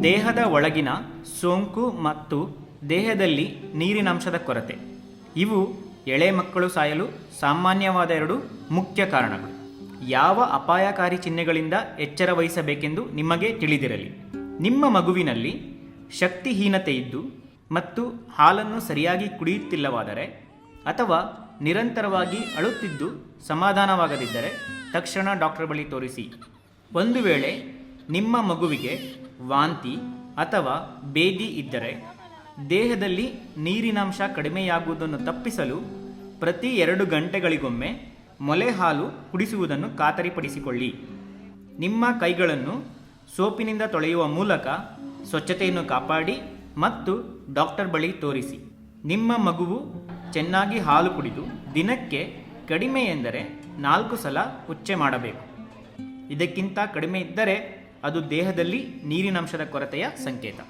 ದೇಹದ ಒಳಗಿನ ಸೋಂಕು ಮತ್ತು ದೇಹದಲ್ಲಿ ನೀರಿನಂಶದ ಕೊರತೆ. ಇವು ಎಳೆ ಮಕ್ಕಳು ಸಾಯಲು ಸಾಮಾನ್ಯವಾದ ಎರಡು ಮುಖ್ಯ ಕಾರಣಗಳು. ಯಾವ ಅಪಾಯಕಾರಿ ಚಿಹ್ನೆಗಳಿಂದ ಎಚ್ಚರ ವಹಿಸಬೇಕೆಂದು ನಿಮಗೆ ತಿಳಿದಿರಲಿ. ನಿಮ್ಮ ಮಗುವಿನಲ್ಲಿ ಶಕ್ತಿಹೀನತೆ ಇದ್ದು ಮತ್ತು ಹಾಲನ್ನು ಸರಿಯಾಗಿ ಕುಡಿಯುತ್ತಿಲ್ಲವಾದರೆ ಅಥವಾ ನಿರಂತರವಾಗಿ ಅಳುತ್ತಿದ್ದು ಸಮಾಧಾನವಾಗದಿದ್ದರೆ ತಕ್ಷಣ ಡಾಕ್ಟರ್ ಬಳಿ ತೋರಿಸಿ. ಒಂದು ವೇಳೆ ನಿಮ್ಮ ಮಗುವಿಗೆ ವಾಂತಿ ಅಥವಾ ಬೇದಿ ಇದ್ದರೆ ದೇಹದಲ್ಲಿ ನೀರಿನಾಂಶ ಕಡಿಮೆಯಾಗುವುದನ್ನು ತಪ್ಪಿಸಲು ಪ್ರತಿ ಎರಡು ಗಂಟೆಗಳಿಗೊಮ್ಮೆ ಮೊಲೆ ಹಾಲು ಕುಡಿಸುವುದನ್ನು ಖಾತರಿಪಡಿಸಿಕೊಳ್ಳಿ. ನಿಮ್ಮ ಕೈಗಳನ್ನು ಸೋಪಿನಿಂದ ತೊಳೆಯುವ ಮೂಲಕ ಸ್ವಚ್ಛತೆಯನ್ನು ಕಾಪಾಡಿ ಮತ್ತು ಡಾಕ್ಟರ್ ಬಳಿ ತೋರಿಸಿ. ನಿಮ್ಮ ಮಗುವು ಚೆನ್ನಾಗಿ ಹಾಲು ಕುಡಿದು ದಿನಕ್ಕೆ ಕಡಿಮೆ ಎಂದರೆ ನಾಲ್ಕು ಸಲ ಉಚ್ಚೆ ಮಾಡಬೇಕು. ಇದಕ್ಕಿಂತ ಕಡಿಮೆ ಇದ್ದರೆ ಅದು ದೇಹದಲ್ಲಿ ನೀರಿನಂಶದ ಕೊರತೆಯ ಸಂಕೇತ.